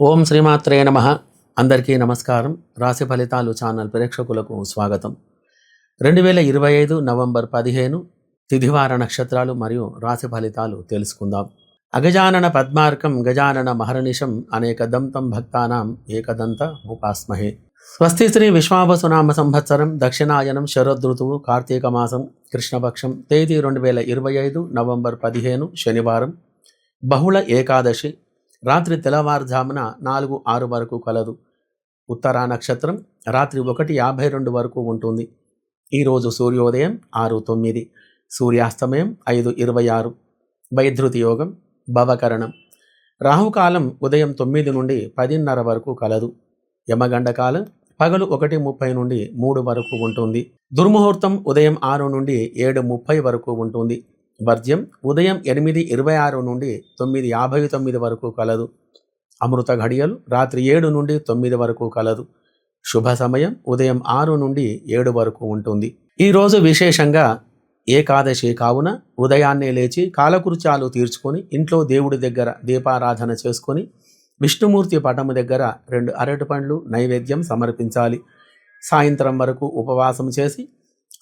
ఓం శ్రీమాత్రే నమ. అందరికీ నమస్కారం. రాశి ఫలితాలు ఛానల్ ప్రేక్షకులకు స్వాగతం. రెండు వేల ఇరవై ఐదు నవంబర్ పదిహేను తిథివార నక్షత్రాలు మరియు రాశి ఫలితాలు తెలుసుకుందాం. అగజానన పద్మార్కం గజానన మహర్నిషం అనేక దంతం భక్తానాం ఏకదంత ఉపాస్మహే. స్వస్తి శ్రీ విశ్వావసునామ సంవత్సరం దక్షిణాయనం శరదృతువు కార్తీక మాసం కృష్ణపక్షం తేదీ రెండు వేల ఇరవై ఐదు నవంబర్ పదిహేను శనివారం. బహుళ ఏకాదశి రాత్రి తెల్లవారుజామున నాలుగు ఆరు వరకు కలదు. ఉత్తరా నక్షత్రం రాత్రి ఒకటి యాభై రెండు వరకు ఉంటుంది. ఈరోజు సూర్యోదయం ఆరు తొమ్మిది. సూర్యాస్తమయం ఐదు ఇరవై ఆరు. వైధృతి యోగం భవకరణం. రాహుకాలం ఉదయం తొమ్మిది నుండి పదిన్నర వరకు కలదు. యమగండ కాలం పగలు ఒకటి ముప్పై నుండి మూడు వరకు ఉంటుంది. దుర్ముహూర్తం ఉదయం ఆరు నుండి ఏడు ముప్పై వరకు ఉంటుంది. వర్జ్యం ఉదయం ఎనిమిది ఇరవై ఆరు నుండి తొమ్మిది యాభై తొమ్మిది వరకు కలదు. అమృత ఘడియలు రాత్రి ఏడు నుండి తొమ్మిది వరకు కలదు. శుభ సమయం ఉదయం ఆరు నుండి ఏడు వరకు ఉంటుంది. ఈరోజు విశేషంగా ఏకాదశి కావున ఉదయాన్నే లేచి కాలకృత్యాలు తీర్చుకొని ఇంట్లో దేవుడి దగ్గర దీపారాధన చేసుకొని విష్ణుమూర్తి పటము దగ్గర రెండు అరటి పండ్లు నైవేద్యం సమర్పించాలి. సాయంత్రం వరకు ఉపవాసం చేసి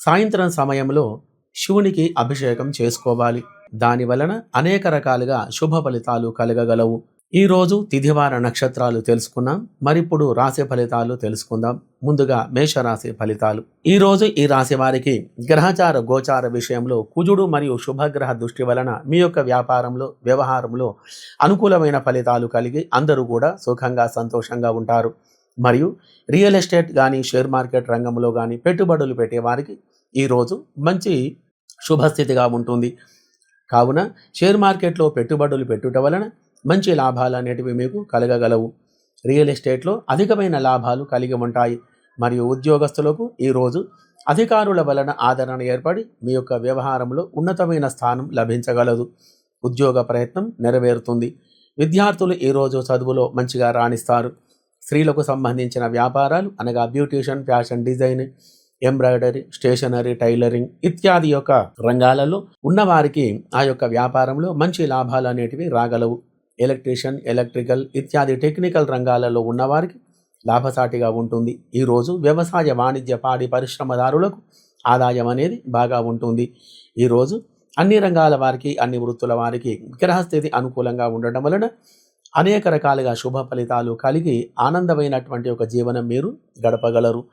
సాయంత్రం సమయంలో శివునికి అభిషేకం చేసుకోవాలి. దాని వలన అనేక రకాలుగా శుభ ఫలితాలు కలగగలవు. ఈరోజు తిథివార నక్షత్రాలు తెలుసుకున్నాం. మరిప్పుడు రాశి ఫలితాలు తెలుసుకుందాం. ముందుగా మేషరాశి ఫలితాలు. ఈరోజు ఈ రాశి వారికి గ్రహచార గోచార విషయంలో కుజుడు మరియు శుభగ్రహ దృష్టి వలన మీ యొక్క వ్యాపారంలో వ్యవహారంలో అనుకూలమైన ఫలితాలు కలిగి అందరూ కూడా సుఖంగా సంతోషంగా ఉంటారు. మరియు రియల్ ఎస్టేట్ కానీ షేర్ మార్కెట్ రంగంలో కానీ పెట్టుబడులు పెట్టే వారికి ఈరోజు మంచి శుభస్థితిగా ఉంటుంది. కావున షేర్ మార్కెట్లో పెట్టుబడులు పెట్టుట వలన మంచి లాభాలు అనేటివి మీకు కలగగలవు. రియల్ ఎస్టేట్లో అధికమైన లాభాలు కలిగి ఉంటాయి. మరియు ఉద్యోగస్తులకు ఈరోజు అధికారుల వలన ఆదరణ ఏర్పడి మీ యొక్క వ్యవహారంలో ఉన్నతమైన స్థానం లభించగలదు. ఉద్యోగ ప్రయత్నం నెరవేరుతుంది. విద్యార్థులు ఈరోజు చదువులో మంచిగా రాణిస్తారు. స్త్రీలకు సంబంధించిన వ్యాపారాలు అనగా beautician fashion design embroidery stationery tailoring ఇత్యాది యొక్క రంగాలలో ఉన్నవారికి ఆ యొక్క వ్యాపారంలో మంచి లాభాలు అనేటివి రాగలవు. ఎలక్ట్రీషియన్ ఎలక్ట్రికల్ ఇత్యాది టెక్నికల్ రంగాలలో ఉన్నవారికి లాభసాటిగా ఉంటుంది. ఈరోజు వ్యవసాయ వాణిజ్య పాడి పరిశ్రమదారులకు ఆదాయం అనేది బాగా ఉంటుంది. ఈరోజు అన్ని రంగాల వారికి అన్ని వృత్తుల వారికి గ్రహస్థితి అనుకూలంగా ఉండటం వలన అనేక రకాలుగా శుభ ఫలితాలు కలిగి ఆనందమైనటువంటి ఒక జీవనం మీరు గడపగలరు.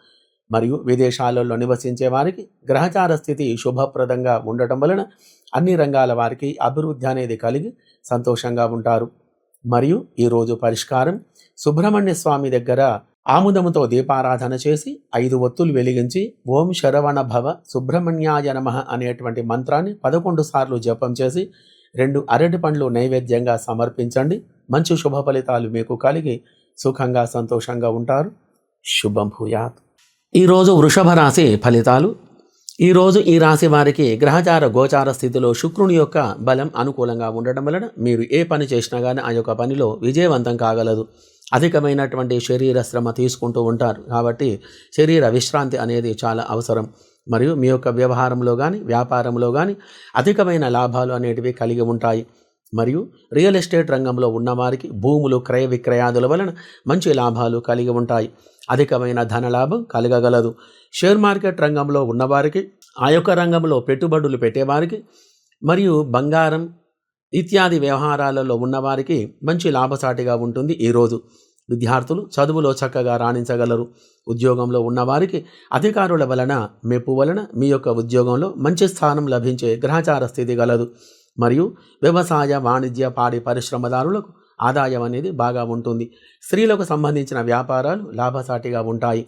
మరియు విదేశాలలో నివసించే వారికి గ్రహచార స్థితి శుభప్రదంగా ఉండటం వలన అన్ని రంగాల వారికి అభివృద్ధి అనేది కలిగి సంతోషంగా ఉంటారు. మరియు ఈరోజు పరిష్కారం సుబ్రహ్మణ్య స్వామి దగ్గర ఆముదముతో దీపారాధన చేసి ఐదు ఒత్తులు వెలిగించి ఓం శరవణ భవ సుబ్రహ్మణ్యాయ నమ అనేటువంటి మంత్రాన్ని పదకొండు సార్లు జపం చేసి రెండు అరటి పండ్లు నైవేద్యంగా సమర్పించండి. మంచి శుభ ఫలితాలు మీకు కలిగి సుఖంగా సంతోషంగా ఉంటారు. శుభం భూయాత్. ఈరోజు వృషభ రాశి ఫలితాలు. ఈరోజు ఈ రాశి వారికి గ్రహచార గోచార స్థితిలో శుక్రుని యొక్క బలం అనుకూలంగా ఉండడం వలన మీరు ఏ పని చేసినా కానీ ఆ యొక్క పనిలో విజయవంతం కాగలదు. అధికమైనటువంటి శరీర శ్రమ తీసుకుంటూ ఉంటారు. కాబట్టి శరీర విశ్రాంతి అనేది చాలా అవసరం. మరియు మీ యొక్క వ్యవహారంలో కానీ వ్యాపారంలో కానీ అధికమైన లాభాలు అనేటివి కలిగి ఉంటాయి. మరియు రియల్ ఎస్టేట్ రంగంలో ఉన్నవారికి భూములు క్రయ విక్రయాదుల వలన మంచి లాభాలు కలిగి ఉంటాయి. అధికమైన ధనలాభం కలగగలదు. షేర్ మార్కెట్ రంగంలో ఉన్నవారికి ఆ యొక్క రంగంలో పెట్టుబడులు పెట్టేవారికి మరియు బంగారం ఇత్యాది వ్యవహారాలలో ఉన్నవారికి మంచి లాభసాటిగా ఉంటుంది ఈరోజు విద్యార్థులు చదువులో చక్కగా రాణించగలరు. ఉద్యోగంలో ఉన్నవారికి అధికారుల వలన మెప్పు వలన మీ యొక్క ఉద్యోగంలో మంచి స్థానం లభించే గ్రహచార స్థితి గలదు. మరియు వ్యవసాయ వాణిజ్య పాడి పరిశ్రమదారులకు ఆదాయం అనేది బాగా ఉంటుంది. స్త్రీలకు సంబంధించిన వ్యాపారాలు లాభసాటిగా ఉంటాయి.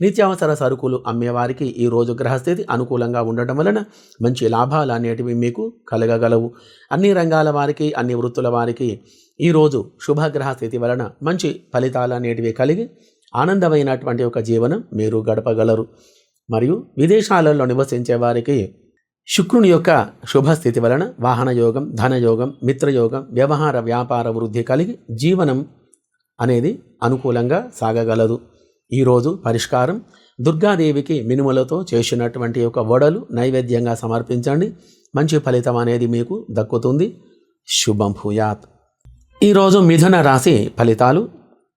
నిత్యావసర సరుకులు అమ్మేవారికి ఈ రోజు గ్రహస్థితి అనుకూలంగా ఉండటం వలన మంచి లాభాలు అనేటివి మీకు కలగగలవు. అన్ని రంగాల వారికి అన్ని వృత్తుల వారికి ఈరోజు శుభగ్రహ స్థితి వలన మంచి ఫలితాలు అనేటివి కలిగి ఆనందమైనటువంటి ఒక జీవనం మీరు గడపగలరు. మరియు విదేశాలలో నివసించే వారికి శుక్రుని యొక్క శుభస్థితి వలన వాహనయోగం ధనయోగం మిత్రయోగం వ్యవహార వ్యాపార వృద్ధి కలిగి జీవనం అనేది అనుకూలంగా సాగగలదు. ఈరోజు పరిష్కారం దుర్గాదేవికి మినుములతో చేసినటువంటి ఒక వడలు నైవేద్యంగా సమర్పించండి. మంచి ఫలితం అనేది మీకు దక్కుతుంది. శుభం భూయాత్. ఈరోజు మిథున రాశి ఫలితాలు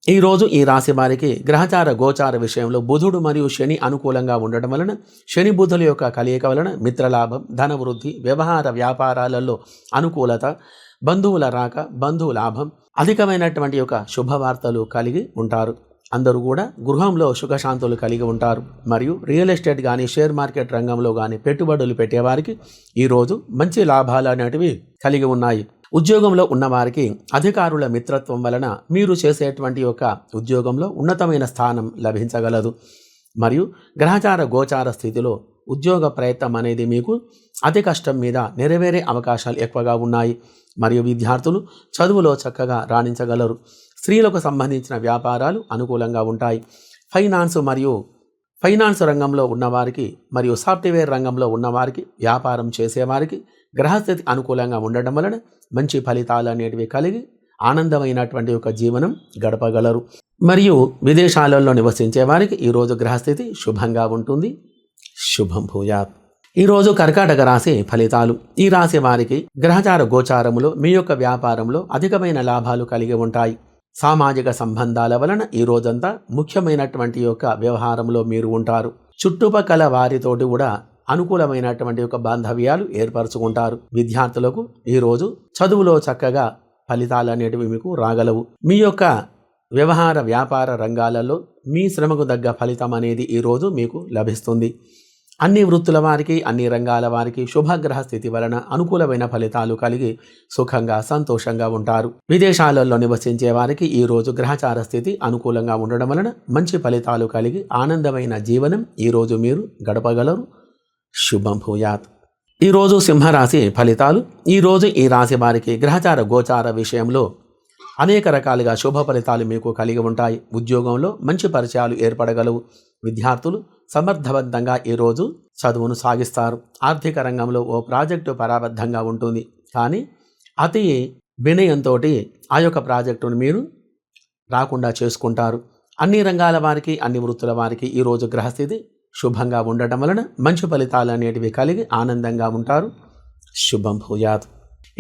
ఈరోజు ఈ రాశి వారికి గ్రహచార గోచార విషయంలో బుధుడు మరియు శని అనుకూలంగా ఉండటం వలన శని బుధుల యొక్క కలయిక వలన మిత్రలాభం ధన వృద్ధి వ్యవహార వ్యాపారాలలో అనుకూలత బంధువుల రాక బంధువు లాభం అధికమైనటువంటి యొక్క శుభవార్తలు కలిగి ఉంటారు. అందరూ కూడా గృహంలో సుఖశాంతులు కలిగి ఉంటారు. మరియు రియల్ ఎస్టేట్ కానీ షేర్ మార్కెట్ రంగంలో కానీ పెట్టుబడులు పెట్టేవారికి ఈరోజు మంచి లాభాలు అనేటివి కలిగి ఉన్నాయి. ఉద్యోగంలో ఉన్నవారికి అధికారుల మిత్రత్వం వలన మీరు చేసేటువంటి యొక్క ఉద్యోగంలో ఉన్నతమైన స్థానం లభించగలదు. మరియు గ్రహచార గోచార స్థితిలో ఉద్యోగ ప్రయత్నం అనేది మీకు అతి కష్టం మీద నెరవేరే అవకాశాలు ఎక్కువగా ఉన్నాయి. మరియు విద్యార్థులు చదువులో చక్కగా రాణించగలరు. స్త్రీలకు సంబంధించిన వ్యాపారాలు అనుకూలంగా ఉంటాయి. ఫైనాన్స్ మరియు ఫైనాన్స్ రంగంలో ఉన్నవారికి మరియు సాఫ్ట్వేర్ రంగంలో ఉన్నవారికి వ్యాపారం చేసేవారికి గ్రహస్థితి అనుకూలంగా ఉండడం వలన మంచి ఫలితాలు అనేటివి కలిగి ఆనందమైనటువంటి ఒక జీవనం గడపగలరు. మరియు విదేశాలలో నివసించే వారికి ఈరోజు గ్రహస్థితి శుభంగా ఉంటుంది. శుభం భూయాత్. ఈరోజు కర్కాటక రాశి ఫలితాలు. ఈ రాశి వారికి గ్రహచార గోచారములో మీ యొక్క వ్యాపారంలో అధికమైన లాభాలు కలిగి ఉంటాయి. సామాజిక సంబంధాల వలన ఈ రోజంతా ముఖ్యమైనటువంటి యొక్క వ్యవహారంలో మీరు ఉంటారు. చుట్టుపక్కల వారితోటి కూడా అనుకూలమైనటువంటి యొక్క బాంధవ్యాలు ఏర్పరచుకుంటారు. విద్యార్థులకు ఈరోజు చదువులో చక్కగా ఫలితాలు అనేటివి మీకు రాగలవు. మీ యొక్క వ్యవహార వ్యాపార రంగాలలో మీ శ్రమకు తగ్గ ఫలితం అనేది ఈరోజు మీకు లభిస్తుంది. అన్ని వృత్తుల వారికి అన్ని రంగాల వారికి శుభగ్రహ స్థితి వలన అనుకూలమైన ఫలితాలు కలిగి సుఖంగా సంతోషంగా ఉంటారు. విదేశాలలో నివసించే వారికి ఈరోజు గ్రహచార స్థితి అనుకూలంగా ఉండడం వలన మంచి ఫలితాలు కలిగి ఆనందమైన జీవనం ఈరోజు మీరు గడపగలరు. శుభం భూయాత్. ఈరోజు సింహరాశి ఫలితాలు ఈరోజు ఈ రాశి వారికి గ్రహచార గోచార విషయంలో అనేక రకాలుగా శుభ ఫలితాలు మీకు కలిగి ఉంటాయి. ఉద్యోగంలో మంచి పరిచయాలు ఏర్పడగలవు. విద్యార్థులు సమర్థవంతంగా ఈరోజు చదువును సాగిస్తారు. ఆర్థిక రంగంలో ఓ ప్రాజెక్టు పరాబద్ధంగా ఉంటుంది. కానీ అతి వినయంతో ఆ యొక్క ప్రాజెక్టును మీరు రాకుండా చేసుకుంటారు. అన్ని రంగాల వారికి అన్ని వృత్తుల వారికి ఈరోజు గ్రహస్థితి శుభంగా ఉండటం వలన మంచి ఫలితాలు అనేటివి కలిగి ఆనందంగా ఉంటారు. శుభం భూయాత్.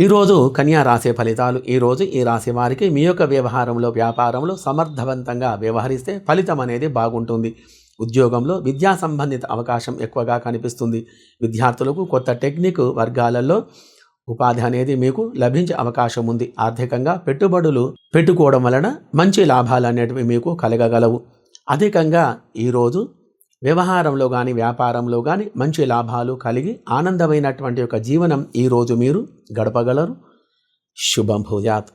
ఈరోజు కన్యా రాసే ఫలితాలు ఈరోజు ఈ రాశి వారికి మీ యొక్క వ్యవహారంలో వ్యాపారంలో సమర్థవంతంగా వ్యవహరిస్తే ఫలితం అనేది బాగుంటుంది. ఉద్యోగంలో విద్యా సంబంధిత అవకాశం ఎక్కువగా కనిపిస్తుంది. విద్యార్థులకు కొత్త టెక్నిక్ వర్గాలలో ఉపాధి అనేది మీకు లభించే అవకాశం ఉంది. ఆర్థికంగా పెట్టుబడులు పెట్టుకోవడం వలన మంచి లాభాలు అనేటివి మీకు కలగగలవు. అధికంగా ఈరోజు వ్యవహారంలో కానీ వ్యాపారంలో కానీ మంచి లాభాలు కలిగి ఆనందమైనటువంటి ఒక జీవనం ఈరోజు మీరు గడపగలరు. శుభం భూజాత్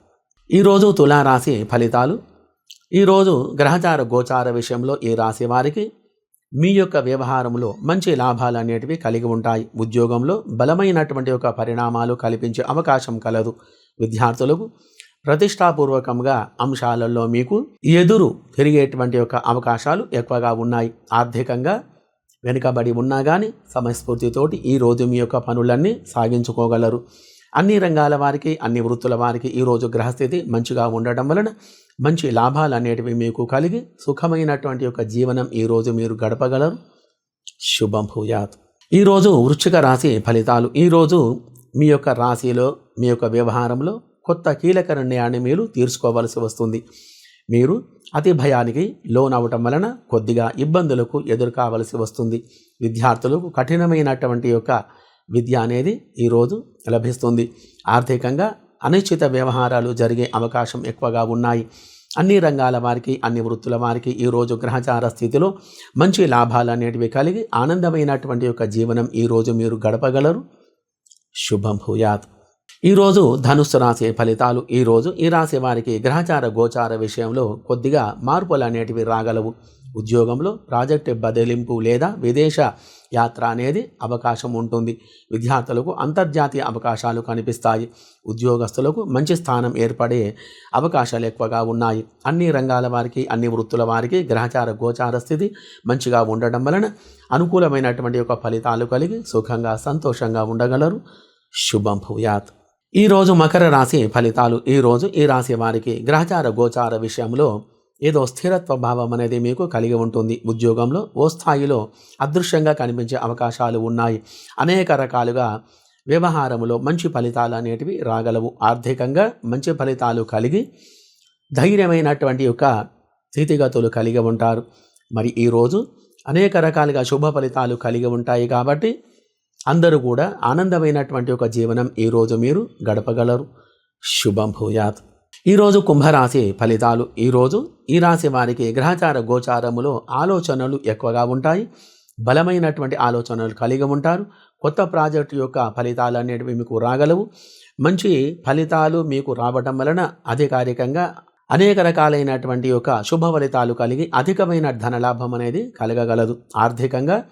ఈరోజు తులారాశి ఫలితాలు. ఈరోజు గ్రహచార గోచార విషయంలో ఈ రాశి వారికి మీ యొక్క వ్యవహారంలో మంచి లాభాలు అనేటివి కలిగి ఉంటాయి. ఉద్యోగంలో బలమైనటువంటి ఒక పరిణామాలు కల్పించే అవకాశం కలదు. విద్యార్థులకు ప్రతిష్టాపూర్వకంగా అంశాలలో మీకు ఎదురు తిరిగేటువంటి యొక్క అవకాశాలు ఎక్కువగా ఉన్నాయి. ఆర్థికంగా వెనుకబడి ఉన్నా కానీ సమయస్ఫూర్తితోటి ఈరోజు మీ యొక్క పనులన్నీ సాగించుకోగలరు. అన్ని రంగాల వారికి అన్ని వృత్తుల వారికి ఈరోజు గ్రహస్థితి మంచిగా ఉండటం వలన మంచి లాభాలు అనేటివి మీకు కలిగి సుఖమైనటువంటి యొక్క జీవనం ఈరోజు మీరు గడపగలరు. శుభం భూయాత్. ఈరోజు వృశ్చిక రాశి ఫలితాలు. ఈరోజు మీ యొక్క రాశిలో మీ యొక్క వ్యవహారంలో కొత్త కీలక నిర్ణయాన్ని మీరు తీర్చుకోవాల్సి వస్తుంది. మీరు అతి భయానికి లోనవటం వలన కొద్దిగా ఇబ్బందులకు ఎదురు కావలసి వస్తుంది. విద్యార్థులకు కఠినమైనటువంటి యొక్క విద్య అనేది ఈరోజు లభిస్తుంది. ఆర్థికంగా అనిశ్చిత వ్యవహారాలు జరిగే అవకాశం ఎక్కువగా ఉన్నాయి. అన్ని రంగాల వారికి అన్ని వృత్తుల వారికి ఈరోజు గ్రహచార స్థితిలో మంచి లాభాలు అనేటివి కలిగి ఆనందమైనటువంటి యొక్క జీవనం ఈరోజు మీరు గడపగలరు. శుభం భూయాత్. ఈరోజు ధనుస్సు రాశి ఫలితాలు ఈరోజు ఈ రాశి వారికి గ్రహచార గోచార విషయంలో కొద్దిగా మార్పులు అనేటివి రాగలవు. ఉద్యోగంలో ప్రాజెక్టు బదిలింపు లేదా విదేశ యాత్ర అనేది అవకాశం ఉంటుంది. విద్యార్థులకు అంతర్జాతీయ అవకాశాలు కనిపిస్తాయి. ఉద్యోగస్తులకు మంచి స్థానం ఏర్పడే అవకాశాలు ఎక్కువగా ఉన్నాయి. అన్ని రంగాల వారికి అన్ని వృత్తుల వారికి గ్రహచార గోచార స్థితి మంచిగా ఉండడం వలన అనుకూలమైనటువంటి ఒక ఫలితాలు కలిగి సుఖంగా సంతోషంగా ఉండగలరు. శుభం భూయాత్. ఈరోజు మకర రాశి ఫలితాలు. ఈరోజు ఈ రాశి వారికి గ్రహచార గోచార విషయంలో ఏదో స్థిరత్వ భావం అనేది మీకు కలిగి ఉంటుంది. ఉద్యోగంలో ఓ స్థాయిలో అదృశ్యంగా కనిపించే అవకాశాలు ఉన్నాయి. అనేక రకాలుగా వ్యవహారంలో మంచి ఫలితాలు అనేటివి రాగలవు. ఆర్థికంగా మంచి ఫలితాలు కలిగి ధైర్యమైనటువంటి యొక్క స్థితిగతులు కలిగి ఉంటారు. మరి ఈరోజు అనేక రకాలుగా శుభ ఫలితాలు కలిగి ఉంటాయి కాబట్టి అందరూ కూడా ఆనందమైనటువంటి ఒక జీవనం ఈరోజు మీరు గడపగలరు. శుభం భూయాత్. ఈరోజు కుంభరాశి ఫలితాలు. ఈరోజు ఈ రాశి వారికి గ్రహచార గోచారములో ఆలోచనలు ఎక్కువగా ఉంటాయి. బలమైనటువంటి ఆలోచనలు కలిగి ఉంటారు. కొత్త ప్రాజెక్టు యొక్క ఫలితాలు అనేటివి మీకు రాగలవు. మంచి ఫలితాలు మీకు రావటం వలన అధికారికంగా అనేక రకాలైనటువంటి యొక్క శుభ ఫలితాలు కలిగి అధికమైన ధనలాభం అనేది కలగగలదు. ఆర్థికంగా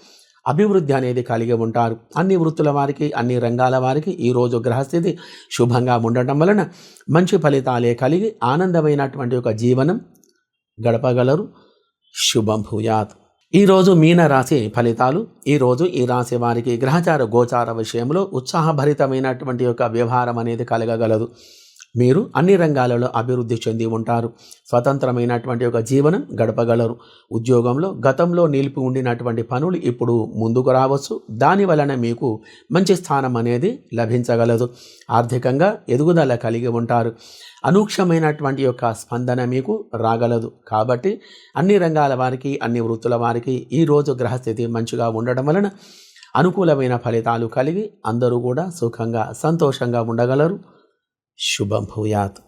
అభివృద్ధి అనేది కలిగి ఉంటారు. అన్ని వృత్తుల వారికి అన్ని రంగాల వారికి ఈరోజు గ్రహస్థితి శుభంగా ఉండటం వలన మంచి ఫలితాలే కలిగి ఆనందమైనటువంటి ఒక జీవనం గడపగలరు. శుభం భూయాత్. ఈరోజు మీన రాశి ఫలితాలు ఈరోజు ఈ రాశి వారికి గ్రహచార గోచార విషయంలో ఉత్సాహభరితమైనటువంటి యొక్క వ్యవహారం అనేది కలగగలదు. మీరు అన్ని రంగాలలో అభివృద్ధి చెంది ఉంటారు. స్వతంత్రమైనటువంటి ఒక జీవనం గడపగలరు. ఉద్యోగంలో గతంలో నిలిపి ఉండినటువంటి పనులు ఇప్పుడు ముందుకు రావచ్చు. దాని వలన మీకు మంచి స్థానం అనేది లభించగలదు. ఆర్థికంగా ఎదుగుదల కలిగి ఉంటారు. అనూక్షమైనటువంటి యొక్క స్పందన మీకు రాగలదు. కాబట్టి అన్ని రంగాల వారికి అన్ని వృత్తుల వారికి ఈరోజు గ్రహస్థితి మంచిగా ఉండడం వలన అనుకూలమైన ఫలితాలు కలిగి అందరూ కూడా సుఖంగా సంతోషంగా ఉండగలరు. శుభం భూయాత్